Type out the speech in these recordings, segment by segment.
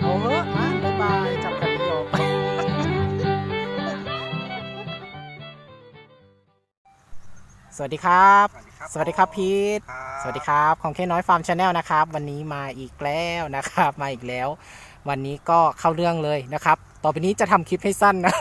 เอาเถอะมาบ๊ายบายจับกันดีออกไป สวัสดีครับ สวัสดีครับพีทสวัสดีครับของแค่น้อยฟาร์มชาแนลนะครับ วันนี้มาอีกแล้วนะครับ มาอีกแล้ว วันนี้ก็เข้าเรื่องเลยนะครับ ต่อไปนี้จะทำคลิปให้สั้นนะ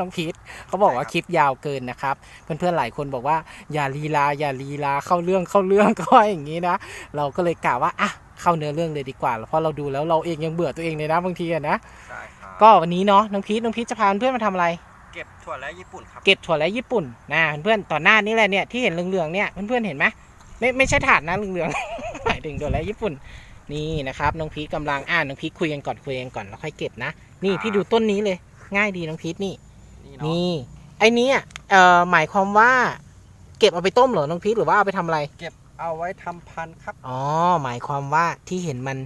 น้องพีทเขาบอกว่าคลิปยาวเกินนะครับ เพื่อนๆหลายคนบอกว่าอย่าลีลาอย่าลีลาเข้าเรื่องเข้าเรื่องก็ว่าอย่างนี้นะ เราก็เลยกล่าวว่าอะเข้าเนื้อเรื่องเลยดีกว่า เพราะเราดูแล้วเราเองยังเบื่อตัวเองเลยนะบางทีอะนะใช่ครับก็วันนี้เนาะน้องพีทน้องพีทจะพาเพื่อนๆมาทำอะไรเก็บถั่วและญี่ปุ่นครับเก็บถั่วและญี่ปุ่นนะเพื่อนๆต่อหน้านี่แหละเนี่ยที่เห็นเหลืองๆเนี่ยเพื่อนๆเห็นไหมไม่ไม่ใช่ถาดนะเหลืองๆหมายถึงถั่วและญี่ปุ่นนี่นะครับน้องพีทกำลังอ่านน้องพีทคุยกันก่อนคุยกันก่อนแล้วค่อยเก็บนะ นี่พี่ดูต้นนี้เลย ง่ายดีน้องพีทนี่นี่ เนาะนี่ ไอ้นี้อะเอ่อหมายความว่า เก็บเอาไปต้มเหรอน้องพีทหรือว่าเอาไปทำอะไร เก็บเอาไว้ทำพันธุ์ครับ อ๋อ หมายความว่าที่เห็นมัน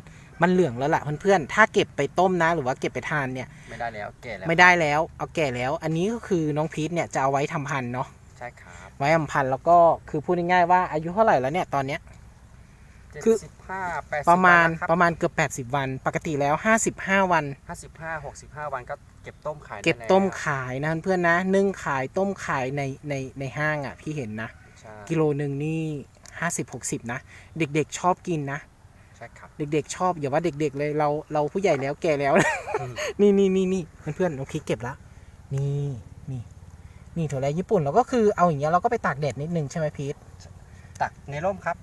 มันเหลืองแล้วล่ะเพื่อนๆ ถ้าเก็บไปต้มนะ หรือว่าเก็บไปทานเนี่ย ไม่ได้แล้วแก่แล้วไม่ได้แล้ว เอาแก่แล้ว อันนี้ก็คือน้องพีทเนี่ยจะเอาไว้ทำพันธุ์เนาะ ใช่ครับ ไว้อำพันธ์แล้วก็คือพูดง่ายๆว่าอายุเท่าไหร่แล้วเนี่ยตอนเนี้ยเจ็ด คือสิบห้าแปดสิบประมาณวันครับประมาณเกือบ 80 วัน ปกติแล้ว 55 วันห้าสิบห้าหกสิบห้าวันก็เก็บต้มขายได้เก็บแล้วต้มขายนะเพื่อนๆนะนึ่งขายต้มขายในในในห้างอะพี่เห็นนะใช่กิโลหนึ่งนี่ 50 60 นะ เด็กๆชอบกินนะใช่ครับเด็กๆชอบอย่าว่าเด็ก ๆ เลยเราเราผู้ใหญ่แล้วแก่แล้วอืมนี่นี่นี่นี่เพื่อนๆน้องพีคเก็บละนี่นี่นี่ถั่วแระญี่ปุ่นเราก็คือเอาอย่างเงี้ยเราก็ไปตากแดดนิดนึงใช่ไหมพีทตักในร่มครับ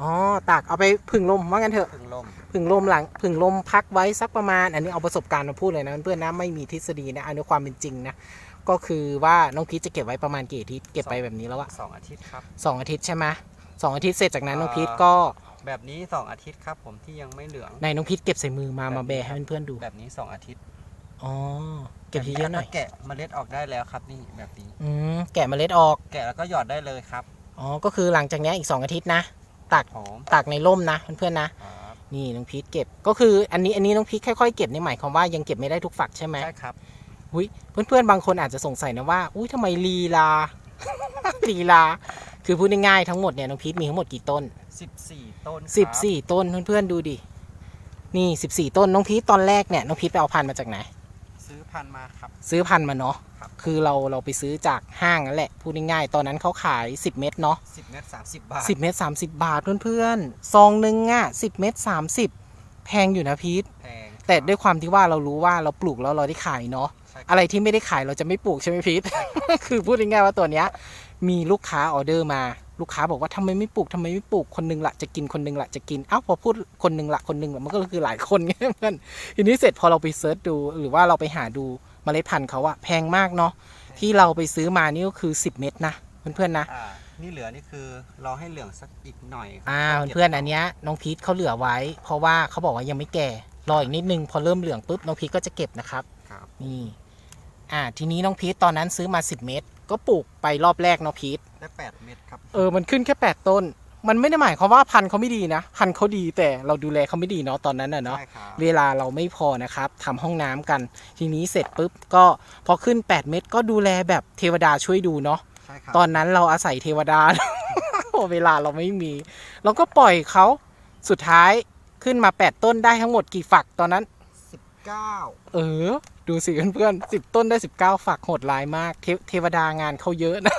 อ๋อตากเอาไปผึ่งลมว่างั้นเถอะ พึ่งร่มผึ่งลมหลังผึ่งลมพักไว้สักประมาณ อันนี้เอาประสบการณ์มาพูดเลยนะเพื่อนๆนะไม่มีทฤษฎีนะอันนี้ความเป็นจริงนะก็คือว่าน้องพีชจะเก็บไว้ประมาณกี่อาทิตย์เก็บไปแบบนี้แล้วอะสองอาทิตย์ครับ สองอาทิตย์ใช่ไหมสองอาทิตย์เสร็จจากนั้นน้องพีชอ่าก็แบบนี้สองอาทิตย์ครับ ผมที่ยังไม่เหลือง ในน้องพีชเก็บใส่มือมามาแบะให้เพื่อนๆดูแบบนี้สองอาทิตย์อ๋อเก็บเยอะๆหน่อยแกะเมล็ดออกได้แล้วครับนี่แบบนี้ อืมแกะเมล็ดออก แกะแล้วก็หยอดได้เลยครับ อ๋อ ก็คือหลังจากเนี้ยอีกสองอาทิตย์นะ ตากผมตากในร่มนะเพื่อนๆนะครับนี่น้องพีชเก็บก็คืออันนี้อันนี้น้องพีชค่อยๆเก็บนี่หมายความว่ายังเก็บไม่ได้ทุกฝักใช่ไหมใช่ครับอุ้ยเพื่อนๆบางคนอาจจะสงสัยนะว่าอุ้ยทำไมลีลาลีลาคือพูดง่ายๆทั้งหมดเนี่ยน้องพีทมีทั้งหมดกี่ต้นสิบสี่ต้นครับ14 ต้นเพื่อนๆดูดินี่ 14 ต้นน้องพีทตอนแรกเนี่ยน้องพีทไปเอาพันธุ์มาจากไหน ซื้อพันธุ์มาครับ ซื้อพันธุ์มาเนาะ ครับคือเราเราไปซื้อจากห้างนั่นแหละพูดง่ายๆตอนนั้นเขาขาย 10 เม็ดเนาะสิบเมตรสามสิบบาท10 เม็ด30 บาทเพื่อนๆซองหนึ่งอะ10 เม็ด30 แพงอยู่นะพีทแพงแต่ด้วยความที่ว่าเรารู้ว่าเราปลูกแล้วเราได้ขายเนาะใช่ครับอะไรที่ไม่ได้ขายเราจะไม่ปลูกใช่ไหมพีท คือพูดง่ายๆว่าตัวเนี้ยมีลูกค้าออเดอร์มา ลูกค้าบอกว่าทำไมไม่ปลูกทำไมไม่ปลูกคนหนึงละจะกินคนหนึงละจะกินเอ้าพอพูดคนหนึงละคนหนึงละมันก็คือหลายคนไงเพื่อนทีนี้เสร็จพอเราไปเซิร์ชดูหรือว่าเราไปหาดู เมล็ดพันธุ์เขาอะแพงมากเนาะที่เราไปซื้อมานี่ก็คือ 10 เม็ดนะเพื่อนๆนะอ่านี่เหลือนี่คือรอให้เหลืองสักอีกหน่อยครับอ่าก็ก็บเพื่อนๆอันเนี้ยน้องพีทเขาเหลือไว้ เพราะว่าเขาบอกว่ายังไม่แก่รออีกนิดนึงพอเริ่มเหลืองปุ๊บน้องพีทก็จะเก็บนะครับครับ นี่อ่าทีนี้น้องพีทตอนนั้นซื้อมา 10 เม็ดก็ปลูกไปรอบแรกเนาะพีทได้แปดเม็ดครับ เออมันขึ้นแค่ 8 ต้น มันไม่ได้หมายความว่าพันธุ์เขาไม่ดีนะ พันธุ์เขาดีแต่เราดูแลเขาไม่ดีเนาะตอนนั้นน่ะเนาะใช่ครับ เวลาเราไม่พอนะครับทำห้องน้ำกัน ทีนี้เสร็จปุ๊บก็พอขึ้น 8 เม็ดก็ดูแลแบบเทวดาช่วยดูเนาะ ใช่ครับ ตอนนั้นเราอาศัยเทวดา เวลาเราไม่มี เราก็ปล่อยเขาสุดท้ายขึ้นมา 8 ต้นได้ทั้งหมดกี่ฝักตอนนั้นสิบเก้าเออ ดูสิเพื่อนๆสิบต้นได้สิบเก้าฝักโหดร้ายมาก เทเทวดางานเขาเยอะนะ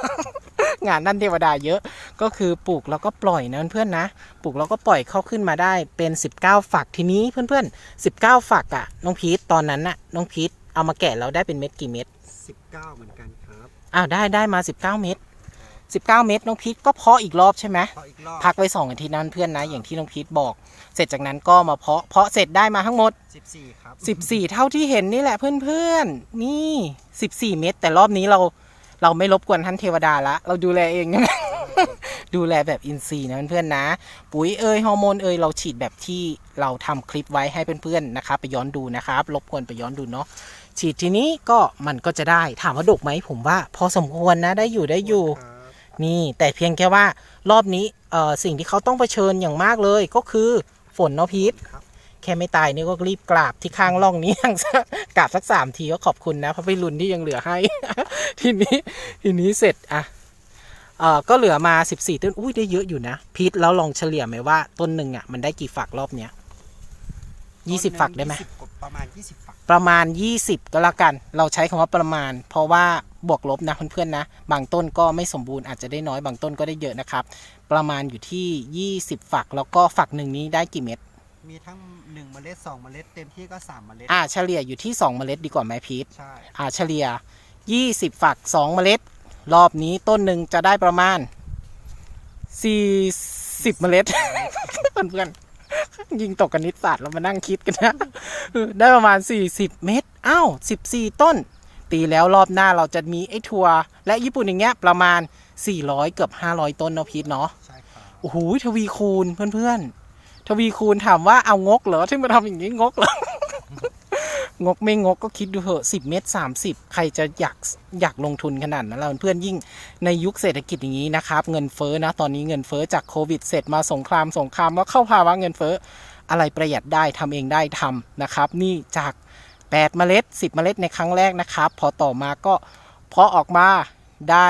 งานนั่นเทวดาเยอะ ก็คือปลูกแล้วก็ปล่อยนะเพื่อนๆนะ ปลูกแล้วก็ปล่อยเข้าขึ้นมาได้เป็น 19 ฝักทีนี้เพื่อนๆ 19 ฝักอะ่ะน้องพีทตอนนั้นน่ะน้องพีทเอามาแกะแล้วได้เป็นเม็ดกี่เม็ดสิบเก้าเหมือนกันครับอ้าวได้ได้มา 19 เม็ด19 เม็ดน้องพีทก็เพาะอีกรอบใช่ไหมพออีกรอบพักไว้สองอาทิตย์นั้นเพื่อนนะอย่างที่น้องพีทบอก เสร็จจากนั้นก็มาเพาะเพาะเสร็จได้มาทั้งหมดสิบสี่ครับ 14 เท่าที่เห็นนี่แหละเพื่อนๆนี่ 14 เม็ดแต่รอบนี้เรา เราไม่รบกวนท่านเทวดาละ เราดูแลเองดูแลแบบอินทรีย์นะเพื่อนๆนะ ปุ๋ยเอยฮอร์โมนเอยเราฉีดแบบที่เราทำคลิปไว้ให้เพื่อนๆนะครับไปย้อนดูนะครับรบกวนไปย้อนดูเนาะฉีดทีนี้ก็มันก็จะได้ถามว่าดกไหมผมว่า พอสมควรนะได้อยู่ได้อยู่ครับนี่แต่เพียงแค่ว่ารอบนี้เอ่อสิ่งที่เขาต้องเผชิญอย่างมากเลยก็คือฝนเนาะพีทครับ แค่ไม่ตายนี่ก็รีบกราบที่ข้างร่องนี้ยังสักกราบสักสามทีก็ขอบคุณนะพระพิรุณที่ยังเหลือให้ ทีนี้ทีนี้เสร็จอะเอ่อก็เหลือมา14ต้นอุ้ยได้เยอะอยู่นะพีทแล้วลองเฉลี่ยไหมว่าต้นหนึ่งอะมันได้กี่ฝักรอบเนี้ย20ฝักได้ไหมต้นนึ่ง20กว่าประมาณ20ฝักประมาณ20ก็แล้วกัน เราใช้คำว่าประมาณ เพราะว่าบวกลบนะเพื่อนๆนะ บางต้นก็ไม่สมบูรณ์อาจจะได้น้อยบางต้นก็ได้เยอะนะครับ ประมาณอยู่ที่20ฝักแล้วก็ฝักหนึ่งนี้ได้กี่เม็ด มีทั้ง1เมล็ด2เมล็ดเต็มที่ก็3เมล็ด อ่าเฉลี่ยอยู่ที่2เมล็ดดีกว่าไหมพีทใช่ อ่าเฉลี่ย20ฝัก2เมล็ด รอบนี้ต้นหนึ่งจะได้ประมาณ40เมล็ด เพื่อนๆยิงตกกันนิดศาสตร์เรามานั่งคิดกันนะเออได้ประมาณ40เม็ดอ้าว14ต้น ตีแล้วรอบหน้าเราจะมีไอ้ทัวร์และญี่ปุ่นอย่างเงี้ยประมาณ 400 เกือบ 500 ต้นเนาะพีทเนาะใช่ครับ โอ้โหทวีคูณเพื่อนๆ ทวีคูณถามว่าเอางกเหรอที่มาทำอย่างนี้งกเหรองกไม่งกก็คิดดูเถอะสิบเมตรสามสิบใครจะอยากอยากลงทุนขนาดนั้นเราเพื่อนยิ่งในยุคเศรษฐกิจอย่างนี้นะครับ เงินเฟ้อนะ ตอนนี้เงินเฟ้อจากโควิดเสร็จมาสงครามสงครามแล้วเข้าภาวะเงินเฟ้ออะไรประหยัดได้ทำเองได้ทำนะครับ นี่จาก8เมล็ด 10 เมล็ดในครั้งแรกนะครับ พอต่อมาก็พอออกมาได้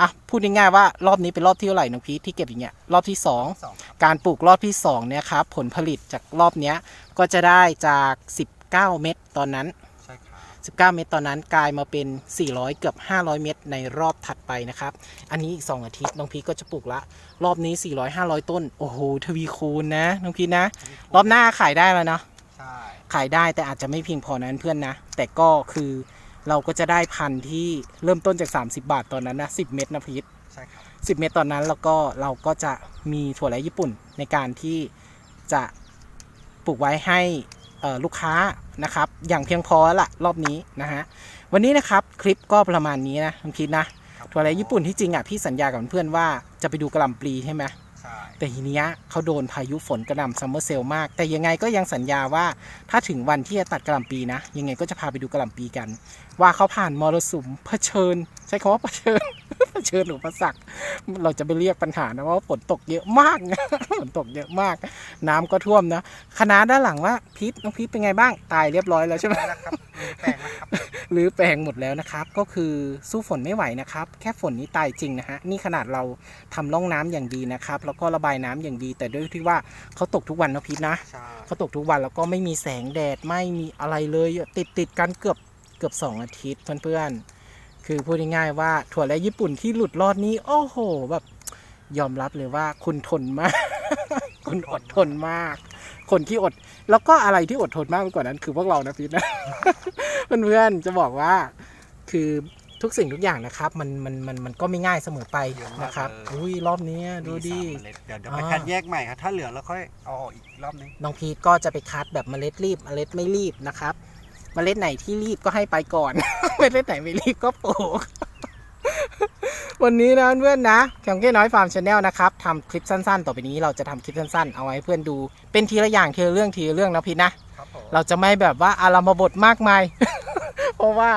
อะพูดง่ายๆว่ารอบนี้เป็นรอบที่เท่าไหร่น้องพีทที่เก็บอย่างเงี้ยรอบที่สองสองครับการปลูกรอบที่2เนี่ยครับผลผลิตจากรอบเนี้ยก็จะได้จาก 19 เม็ดตอนนั้นใช่ครับ19 เม็ดตอนนั้นกลายมาเป็น 400 เกือบ 500 เม็ดในรอบถัดไปนะครับ อันนี้อีก 2 อาทิตย์น้องพีชก็จะปลูกละ รอบนี้ 400 500 ต้น โอ้โห ทวีคูณนะ น้องพีชนะ รอบหน้าขายได้แล้วเนาะใช่ขายได้แต่อาจจะไม่เพียงพอนั้นเพื่อนนะ แต่ก็คือ เราก็จะได้พันธุ์ที่เริ่มต้นจาก 30 บาทตอนนั้นนะ10 เม็ดนะพีชใช่ครับ10เมตรตอนนั้นแล้วก็เราก็จะมีถั่วและญี่ปุ่นในการที่จะปลูกไว้ให้เอ่อลูกค้านะครับ อย่างเพียงพอแล้วละรอบนี้นะฮะวันนี้นะครับคลิปก็ประมาณนี้นะคุณคิดนะครับถั่วและญี่ปุ่นที่จริงอะพี่สัญญากับเพื่อนๆว่าจะไปดูกระหลำปลีใช่ไหมใช่ แต่ทีเนี้ยเขาโดนพายุฝนกระหน่ำซัมเมอร์เซลมาก แต่ยังไงก็ยังสัญญาว่าถ้าถึงวันที่จะตัดกระหล่ำปีนะ ยังไงก็จะพาไปดูกระหล่ำปีกัน ว่าเขาผ่านมรสุมเผชิญ ใช้คำว่าเผชิญเผชิญหรือประสักเราจะไปเรียกปัญหานะว่าฝนตกเยอะมากนะฝนตกเยอะมาก น้ำก็ท่วมนะคณะด้านหลังว่าพีทน้องพีทเป็นไงบ้างตายเรียบร้อยแล้วใช่ไหมได้แล้วครับมีแปลงแล้วครับ หรือแปลงหมดแล้วนะครับ ก็คือสู้ฝนไม่ไหวนะครับ แค่ฝนนี้ตายจริงนะฮะนี่ขนาดเราทำร่องน้ำอย่างดีนะครับ แล้วก็ระบายน้ำอย่างดี แต่ด้วยที่ว่าเขาตกทุกวันนะพีทนะใช่เขาตกทุกวันแล้วก็ไม่มีแสงแดดไม่มีอะไรเลย ติดติดกันเกือบเกือบสองอาทิตย์เพื่อนๆคือพูดง่ายๆว่าถั่วและญี่ปุ่นที่หลุดรอดนี้ โอ้โหแบบยอมรับเลยว่าคุณทนมาก คุณอดทนมาก คนที่อด แล้วก็อะไรที่อดทนมากไปกว่านั้น คือพวกเรานะพีทนะ เพื่อนๆจะบอกว่า คือทุกสิ่งทุกอย่างนะครับ มันมันมันมันก็ไม่ง่ายเสมอไปนะครับอุ้ยรอบนี้ดูดิ มีสามเมล็ดเดี๋ยวเดี๋ยวไปอ่า คัดแยกใหม่ครับถ้าเหลือแล้วค่อยเอาออกอีกรอบนึงน้องพีทก็จะไปคัดแบบเมล็ดรีบเมล็ดไม่รีบนะครับ เมล็ดไหนที่รีบก็ให้ไปก่อน เมล็ดไหนไม่รีบก็ปลูก วันนี้นะเพื่อนๆนะแคมเก้น้อยฟาร์มชาแนลนะครับทำคลิปสั้นๆ ต่อไปนี้เราจะทำคลิปสั้นๆ เอาไว้ให้เพื่อนดูเป็นทีละอย่างทีละเรื่องทีละเรื่องนะพีทนะ ครับผมเราจะไม่แบบว่าอารามบทมากมายเพ ราะว่า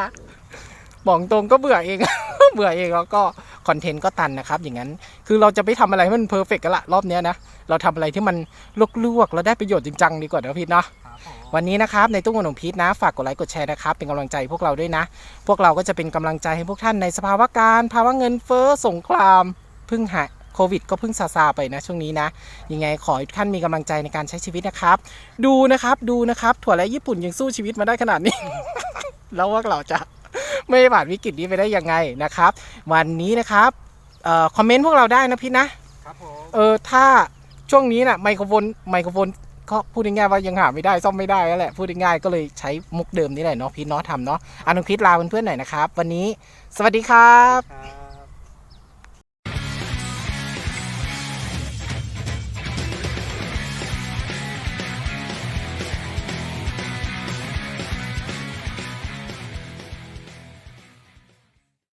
บอกตรงก็เบื่อเอง เบื่อเองแล้วก็คอนเทนต์ก็ตันนะครับ อย่างนั้น คือเราจะไปทำอะไรให้มันเพอร์เฟกต์กันละรอบเนี้ยนะ เราทำอะไรที่มันลวกๆแล้วได้ประโยชน์จริงจังดีกว่านะพีทเนาะครับผมวันนี้นะครับในตู้ขนมพีชนะ ฝากกดไลค์กดแชร์นะครับ เป็นกำลังใจพวกเราด้วยนะ พวกเราก็จะเป็นกำลังใจให้พวกท่านในสภาวะการภาวะเงินเฟ้อสงครามเพึ่งหายโควิดก็เพิ่งซาซาไปนะช่วงนี้นะ ยังไงขอให้ท่านมีกำลังใจในการใช้ชีวิตนะครับ ดูนะครับดูนะครับ ถั่วและญี่ปุ่นยังสู้ชีวิตมาได้ขนาดนี้ แล้วว่าเราจะไม่ผ่านวิกฤตนี้ไปได้ยังไงนะครับ วันนี้นะครับเอ่อคอมเมนต์พวกเราได้นะพี่นะครับผมเออถ้าช่วงนี้น่ะไมโครโฟนไมโครโฟนก็พูดง่ายๆว่ายังหาไม่ได้ซ่อมไม่ได้แล้วแหละพูดง่ายๆก็เลยใช้มุกเดิมนี่แหละเนาะพีทเนาะทำเนาะอันนองพีทลาเพื่อนๆหน่อยนะครับ วันนี้ สวัสดีครับครับ